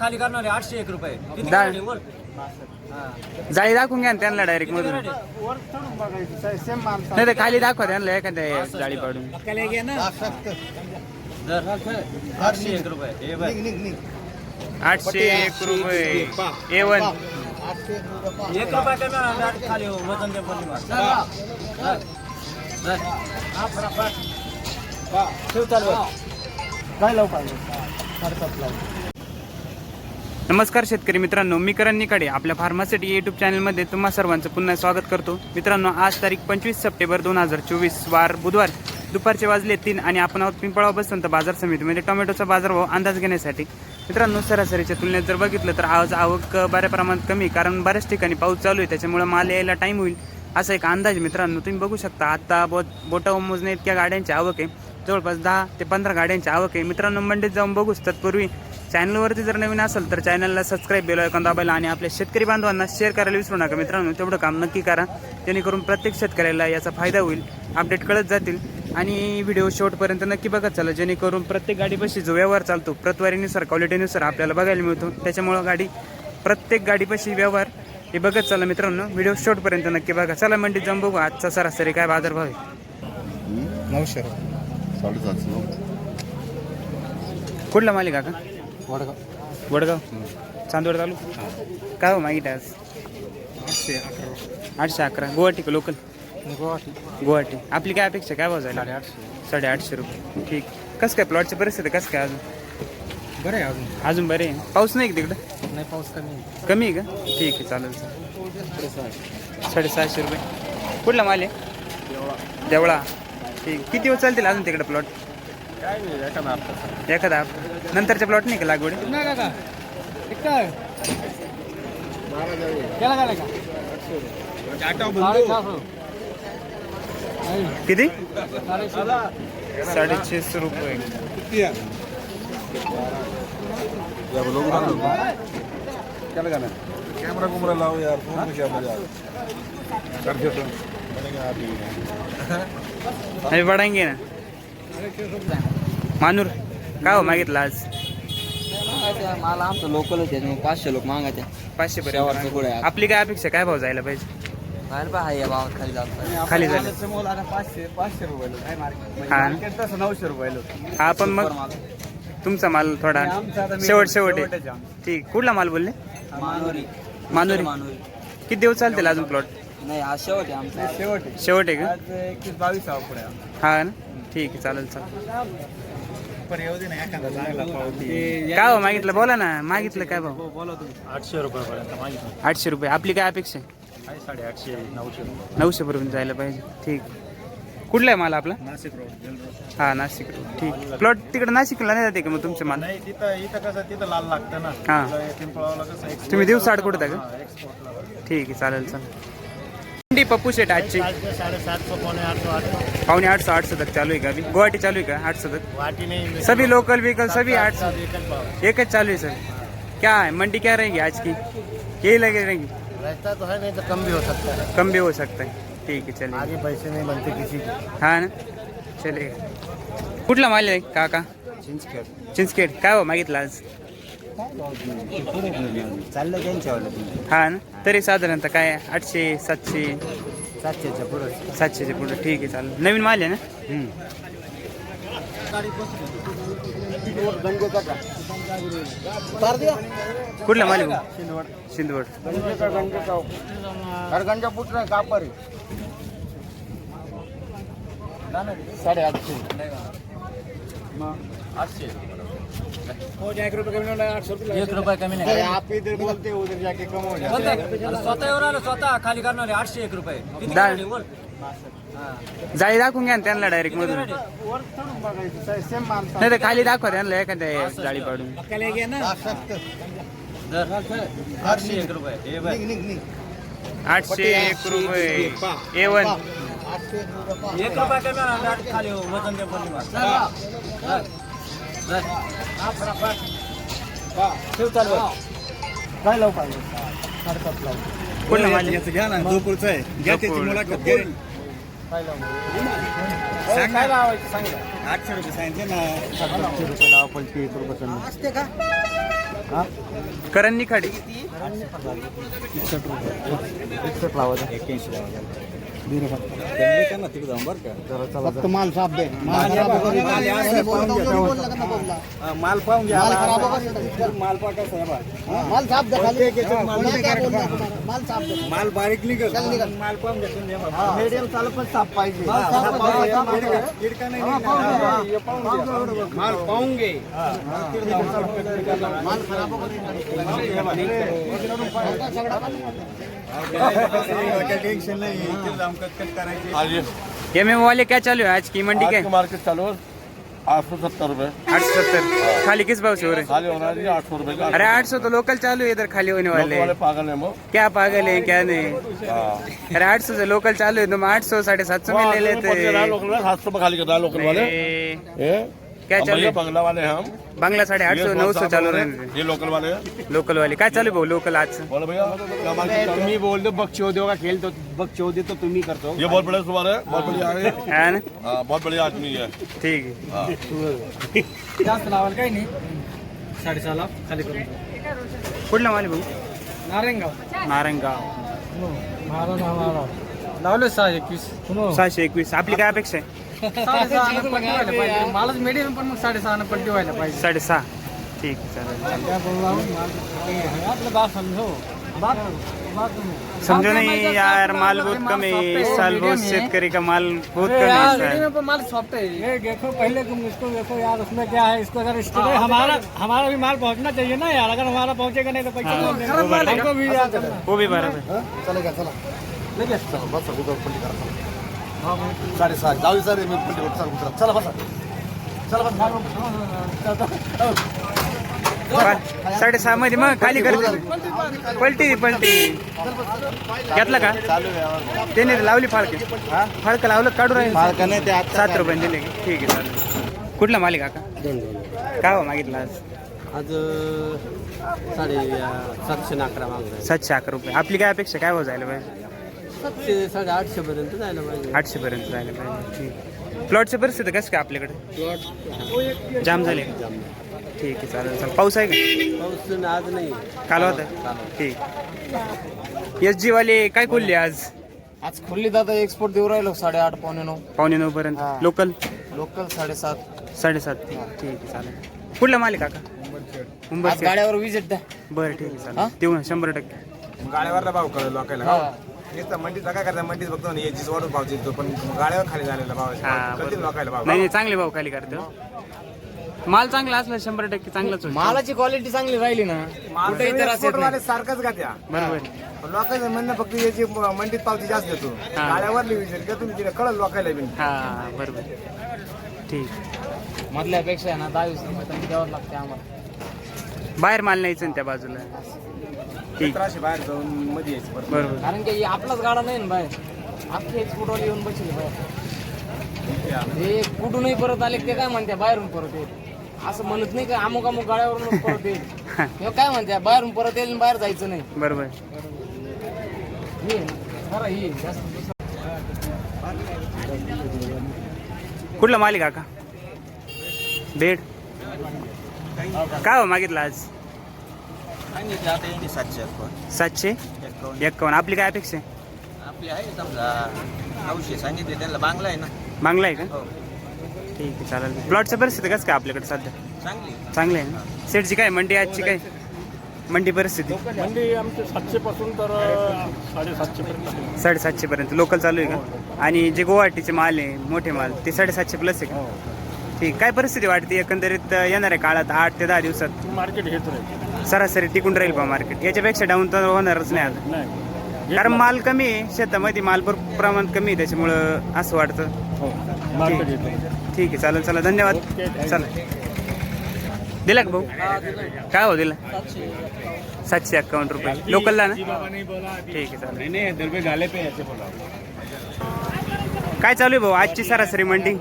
खाली करणारे आठशे एक रुपये. किती. हा. जाळी दाखवून घ्या ना त्यांना डायरेक्ट किती मधून. कराडे? वर चढून बघायचं. सेम माल नाही तर खाली दाखवा त्यांना एखाद्या जाळी पाडून. धर. आठशे एक रुपये. हे बघ. आठशे एक रुपये. A one. एक रुपया कमी होणार, डायरेक्ट खाली हो, वजन दे पण निवांत. धर. धर. ठेव चालू. काय लावू पाहिजे? साडेसात लावू. नमस्कार शेतकरी मित्रांनो मी करण निकाडे आपल्या फार्मासिटी यूट्यूब चॅनलमध्ये तुम्हा सर्वांचं पुन्हा स्वागत करतो. मित्रांनो आज तारीख पंचवीस सप्टेंबर दोन हजार चोवीस वार बुधवार. दुपारचे वाजले तीन आणि आपण आहोत पिंपळा बसंत बाजार समितीमध्ये म्हणजे टोमॅटोचा बाजारभाव अंदाज घेण्यासाठी. मित्रांनो सरासरीच्या तुलनेत जर बघितलं तर आज आवक बऱ्या प्रमाणात कमी कारण बऱ्याच ठिकाणी पाऊस चालू आहे त्याच्यामुळे माल यायला टाईम होईल असा एक अंदाज मित्रांनो. तुम्ही बघू शकता आत्ता बोट बोटा मोजणे इतक्या गाड्यांची आवक आहे जवळपास दहा ते पंधरा गाड्यांची आवक आहे. मित्रांनो मंडीत जाऊन बघूच तत्पूर्वी चॅनलवरती जर नवीन असेल तर चॅनलला सबस्क्राईब बेल ऐकून दाबायला आणि आपल्या शेतकरी बांधवांना शेअर करायला विसरू नका. मित्रांनो तेवढं काम नक्की करा. जेणेकरून प्रत्येक शेतकऱ्याला याचा फायदा होईल. अपडेट कळत जातील. आणि व्हिडिओ शेवटपर्यंत नक्की बघत चला. जेणेकरून प्रत्येक गाडीपाशी जो व्यवहार चालतो प्रतवारीनुसार क्वालिटीनुसार आपल्याला बघायला मिळतो. त्याच्यामुळं गाडी प्रत्येक गाडीपाशी व्यवहार हे बघत चला मित्रांनो. व्हिडिओ शेवटपर्यंत नक्की बघा. चला मंडीत जाऊन बघू. आजचा सरासरी काय बाजारभाव आहे? नऊशे. साडेसातशे. कुठला मालिक का वडगाव. वडगाव? चांदवड तालुका? काय हो मागित आज? आठशे अकरा. आठशे अकरा. गुवाहाटी का लोकल गुवाहाटी. गुवाहाटी. आपली काय अपेक्षा काय भाव जायला? साडेआठशे. साडेआठशे रुपये. ठीक. कसं काय प्लॉटची परिस्थिती कसं काय अजून? बरं आहे अजून. अजून बरे पाऊस नाही का तिकडं? नाही पाऊस कमी कमी आहे का? ठीक आहे चालेल चालेल. साडेसहाशे रुपये. कुठला माल आहे? देवळा. ठीक. किती दिवस चालतील अजून तिकडे प्लॉट काय नाही एखादा हप्ता. एखादा नंतरच्या प्लॉट नाही का लागवड? नाही काका काय केला झालं का किती? साडेशेशे रुपये. कैमरा कुमरा लाओ यार फोन बडांगे ना. मानूर. काय हो मागितलं आज? मला आमचं लोकलच आहे पाचशे लोक मागायचे. पाचशे शेवटचं पुढे आहे. पर्यंत आपली काय अपेक्षा काय भाव जायला पाहिजे? बाहेर पहा या भावात खाली जात खाली झालं आता पाचशे पाचशे रुपयाला काय मार्केट हा. मार्केट तसं नऊशे रुपयाला हा पण मग तुमचा माल थोडा आमचं आता मी- शेवट शेवट आहे. शेवटच आहे आमचं. ठीक. कुठला माल बोलले? मानोरी. मानोरी. मानोरी. किती दिवस चालतील अजून प्लॉट नाही आज शेवट आहे आमचा. शेवट आहे. शेवट आहे का? आज एकवीस बावीस पुढे हा ना? ठीक आहे चालेल चालेल. पण येऊ दे ना एखादा चांगला पावती काय हो मागितलं? बोला ना. मागितलं काय बोला तुम्ही आठशे रुपयापर्यंत मागितलं. आठशे रुपये. आपली काय अपेक्षा आहे? आहे साडेआठशे नऊशे. नऊशे पर्यंत जायला पाहिजे. ठीक. कुठला आहे माल आपला? नाशिक रोड. हा नाशिक ठीक. प्लॉट तिकडे नाशिकला नाही जाते का मग तुमचे माल? नाही तिथं इथं कसं तिथं लाल लागतं ना. हा. इथं पिंपळावला कसं export तुम्ही दिवसाआड कुठं का? export ला. ठीक आहे चालेल चालेल. मंडी पप्पू शेट आजची सातशे साडेसातशो पावणे आठशो आठशो पावणे आठ सौ आठ सौ। तक चालू है का अभी? गुवाहाटी चालू है का आठ सौ तक? सभी लोकल व्हीकल सभी आठ सौ। एक चालू है सर। क्या है? मंडी क्या रहेगी आज की? यही लगे रहेगी? रहता तो है नहीं तो कम भी हो सकता है। कम भी हो सकता है। ठीक है चलिए। आगे पैसे नहीं बनते किसी के। हा ना? चलिए। कुठला माल आहे? काका? चिंचखेड। काय हो मागितलं आज? चाललं त्यांच्यावर हा ना? तरी साधारणतः काय आठशे सातशे? सातशेच्या पुढे. सातशेच्या पुढे. ठीक आहे चालेल. नवीन माल आहे ना? कुठला माल आहे भाऊ? सिंधवड खरगंजा पुत्र कापर साडेआठशे. आठशे आठशे. एक रुपया कमी नाही. आप इधर बोलते उधर जाके कम हो जाते। स्वतः स्वतः येऊन आलो स्वतः खाली करणारे आठशे एक रुपये. किती दा-. जाळी दाखवून घ्या ना त्यांना डायरेक्ट मधून. कराडे? वर चढून बघायचं सेम माल नाही तर खाली दाखवा त्यांना एखाद्या जाळी पाडून. आठशे एक रुपये. हे बघ. आठशे एक रुपये. ए वन एक रुपया कमी होणार, खाली हो, वजन दे पण. धर. ठेव काय लावू पाहिजे लावू घ्या ना जोपूरचं आहे घ्या त्याची मुलाखत घ्या काय लावू काय लावायचं सांगा आठशे रुपये सांगितले ना सातशे रुपये लावा पंचवीस रुपये कमी असते का हा करण निखाडे एकसठ लावायचं एक्क्याऐंशी लावायचं त्यांनी का ना तिकडे जाऊन बरं का जरा फक्त माल साफ दे. माल खराब वगैरे नाही. बोलला. हा, माल पाहून घ्या. माल खराब वगैरे माल पहा कसा आहे बा. माल साफ दे खाली. प्रत्येक याच्यात माल कोणा काय निघेल. बोलला तुम्हाला? माल साफ दे. माल बारीक निघेल. माल पाहून घ्या. तुम्ही बा. मीडियम चालू पण साफ पाहिजे. हा, साफ हा, पाहिजे, हा, साफ पाहिजे. किडका- किडका नाही निघणार. हा, हे पाहून घ्या. माल पाहून घे. माल खराब काही टेन्शन नाही. इथे जाऊन करायची एम एम वाले क्या चालू है? आज की मंडी के? मार्केट चालू आठ सौ सत्तर रूपए। आठ सौ सत्तर? खाली किस भाव से हो रहे खाली होना है आठ सौ रुपए अरे आठ सौ तो लोकल चालू है इधर खाली होने वाले। वाले पागल है वो। क्या पागल है क्या नहीं? हाँ। अरे आठ सौ से लोकल चालू है तुम आठ सौ साढ़े सात सौ में ले वहाँ पहुँचे रहा लेते हैं सात सौ में खाली कर रहा लोकल वाले। क्या चालू भैया बंगला वाले हम। बांग्ला साढ़े आठ सौ नौ सौ चालू रहे ये लोकल वाले हैं। लोकल वाले। काय चालू आहे भाऊ लोकल आज बोलो भैया क्या है? तुम्ही बोलतो बगचौदे का खेळ तो बगचौदे तो तुम्ही करतो ये बहुत बड़ा सुबह है बहुत बढ़िया है। हा। ना? हाँ, बहुत बढ़िया आदमी है। ठीक आहे हाँ। जास्त लावाल काही नाही। साडेसहाला खाली करून कुठला माल आहे भाऊ नारायणगाव नारायणगाव लावले सहा एकवीस सहाशे एकवीस आपली काय अपेक्षा? आहे साडेसहा मालच मिडियम पण मग साडेसहा पलटी व्हायला पाहिजे साडेसहा ठीक आहे, चालेल समझो नहीं यार माल बहुत कम है इस साल बहुत शेतकरी का माल बहुत कम है माल सॉफ्ट है ये देखो पहले तुम इसको देखो यार उसमें क्या है इसको अगर इसको हमारा हमारा भी माल पहुंचना चाहिए ना यार अगर हमारा पहुंचेगा नहीं तो पैसा वो भी बराबर हा? चला। साडेसहा. जाऊ सर मी करतो. चला उतरा. चला बसा. चला बसा साडेसहा मध्ये मग खाली कर. पलटी पलटी. घेतला का? त्याने लावली फाळके. फाळकं लावलं काढू राहील? मालका नाही ते सात रुपये दिले. का? ठीक आहे चालेल. कुठला मालिक काका काय हो मागितला आज? आज साडे सातशे अकरा मागला सातशे अकरा रुपये. आपली काय अपेक्षा? काय हो जायला पाहिजे? सातशे आठशे पर्यंत जायला पाहिजे. आठशे पर्यंत जायला पाहिजे. ठीक. प्लॉटची परिस्थिती कसं काय आपल्याकडे? जाम झाले? ठीक आहे चालेल चालेल. पाऊस आहे का? पाऊस आज नाही. काल होता? ठीक. एस जी वाले काय खोलले आज? आज खुल्ली दादा एक्सपोर्ट देऊ राहिलो साडेआठ पावणे नऊ. पावणे नऊ पर्यंत. हा. लोकल लोकल साडेसात. साडेसात. ठीक आहे चालेल. कुठला मालिक काका? आज मुंबई गाड्यावर विजिट द्या. बरं ठीक आहे हा? चालेल देऊ ना शंभर टक्के. गाड्यावरला भाव कळलं लोकायला. नुसतं काय करता मंडीत बघतो ना याचीच वाढून भाव पण गाड्यावर खाली झालेला हा. कधी लोकायला भाव नाही नाही चांगले भाव खाली करतो. माल चांगला असला शंभर टक्के चांगलाच होईल. मालाची क्वालिटी चांगली राहिली ना कुठे इतर असेल एक्सपोर्टवाले सारखंच का त्या बरोबर. पण लोकांचं म्हणणं फक्त याची मंडीत पावती जास्त देतो. हा. गाड्यावरली विचार का तुम्ही तिला कळलं लोकायला बी? हा बरोबर. ठीक. मधल्यापेक्षा आहे ना दहा वीस रुपये कमी द्यावं लागते आम्हाला. बाहेर माल न्यायचं ना त्या बाजूला. ठीक. बाहेर जाऊन मध्ये यायची परत. बरोबर. कारण की आपलाच गाडा नाही ना बाहेर. अख्खे एक्सपोर्टवाले येऊन बसले बाहेर. हे कुठूनही परत आले ते काय म्हणते? बाहेरून परत येईल. असं म्हणत नाही का अमुक अमुक गाड्यावरून परत येईल. हे काय म्हणते? बाहेरून परत येईल आणि बाहेर जायचं नाही. बरोबर. ही खरं ही जास्त दुसरं कुठला मालिक काका बेड? काय हो मागितलं आज? सांगितलं आता यांनी सातशे सातशे? एकावन्न. एक्कावन्न आपली काय अपेक्षा आहे? आपली आहे समजा नऊशे सांगितले त्यांना बांगला आहे ना. मागला आहे का? हो. ठीक आहे चालेल. प्लॉटची परिस्थिती कसं काय आपल्याकडे सध्या? चांगली चांगली आहे ना? सेटची काय मंडी आजची काय? मंडी परिस्थिती? मंडी आमचे सातशे पासून तर साडेसातशे पर्यंत आहे. साडेसातशे पर्यंत लोकल चालू आहे का? आणि जे गुवाहाटीचे माल आहे मोठे माल ते साडेसातशे प्लस आहे का? ठीक. काय परिस्थिती वाटते? एकंदरीत येणाऱ्या काळात आठ ते दहा दिवसात? मार्केट घेत राहील. सरासरी टिकून राहील बा मार्केट याच्यापेक्षा डाऊन तर होणारच नाही आता. नाही. कारण माल कमी आहे शेतामध्ये माल भरपूर प्रमाण कमी आहे त्याच्यामुळं असं वाटतं. हो मार्केट ठीक आहे. चालेल चला धन्यवाद. चला दिला का भाऊ? काय हो दिला? सातशे अक्कावन्न रुपये. लोकलला ना? ठीक आहे चालेल. नहीं दरबे गाले पे ऐसे बोला. काय चालू आहे भाऊ? आजची सरासरी मंडी?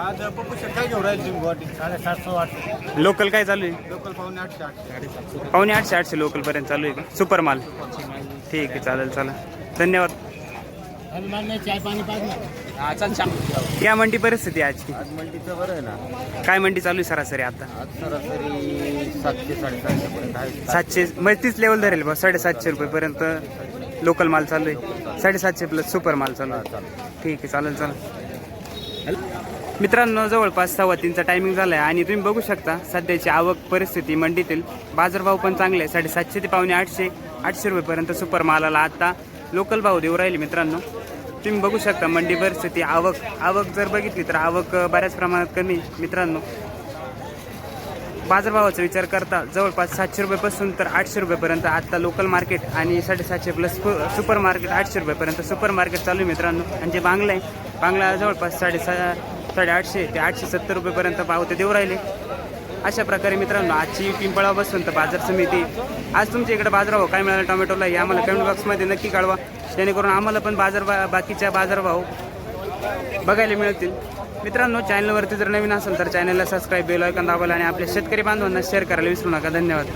आज पप्पू शेट काय घेऊन राहील तुम्ही गुवाहाटी साडेसातशे आठशे लोकल काय चालू आहे? लोकल पाहुणे आठशे आठशे. पावणे आठशे आठशे लोकल पर्यंत चालू आहे का? सुपर माल. ठीक आहे चालेल चला. धन्यवाद. चाय हा छान क्या मंडी परिस्थिती आहे आजची आज मंडीचं बरं आहे ना. काय मंडी चालू आहे सरासरी आता? आज सरासरी सातशे साडेसातशे पर्यंत आहे. सातशे म्हणजे तीच लेवल धरेल बा साडेसातशे रुपयेपर्यंत लोकल माल चालू आहे. साडेसातशे प्लस सुपर माल चालू आहे. ठीक आहे चालेल चालेल मित्रांनो जवळपास सव्वा तीनचा टायमिंग झाला आहे आणि तुम्ही बघू शकता सध्याची आवक परिस्थिती मंडीतील. बाजारभाव पण चांगले आहे. साडेसातशे ते पावणे आठशे आठशे रुपयेपर्यंत सुपर मालाला आत्ता लोकल भाव देऊ राहिले मित्रांनो. तुम्ही बघू शकता मंडी परिस्थिती आवक आवक जर बघितली तर आवक बऱ्याच प्रमाणात कमी मित्रांनो. बाजारभावाचा विचार करता जवळपास सातशे रुपयेपासून तर आठशे रुपयेपर्यंत आत्ता लोकल मार्केट आणि साडेसातशे प्लस सुपर मार्केट आठशे रुपयेपर्यंत सुपर मार्केट चालू आहे मित्रांनो. आणि जे बांगला आहे बांगला जवळपास साडेसा साडेआठशे ते आठशे सत्तर रुपयेपर्यंत पावते देऊ राहिले. अशा प्रकारे मित्रांनो आजची पिंपळा बसून तर बाजार समिती. आज तुमच्या इकडे बाजारभाव काय मिळाला टोमॅटोला हे आम्हाला कमेंट बॉक्समध्ये नक्की कळवा. जेणेकरून आम्हाला पण बाजार बा बाकीच्या बाजारभाव बघायला मिळतील. मित्रांनो चॅनलवरती जर नवीन असेल तर चॅनलला सबस्क्राईब बेल ऐकून दाबायला आणि आपल्या शेतकरी बांधवांना शेअर करायला विसरू नका. धन्यवाद.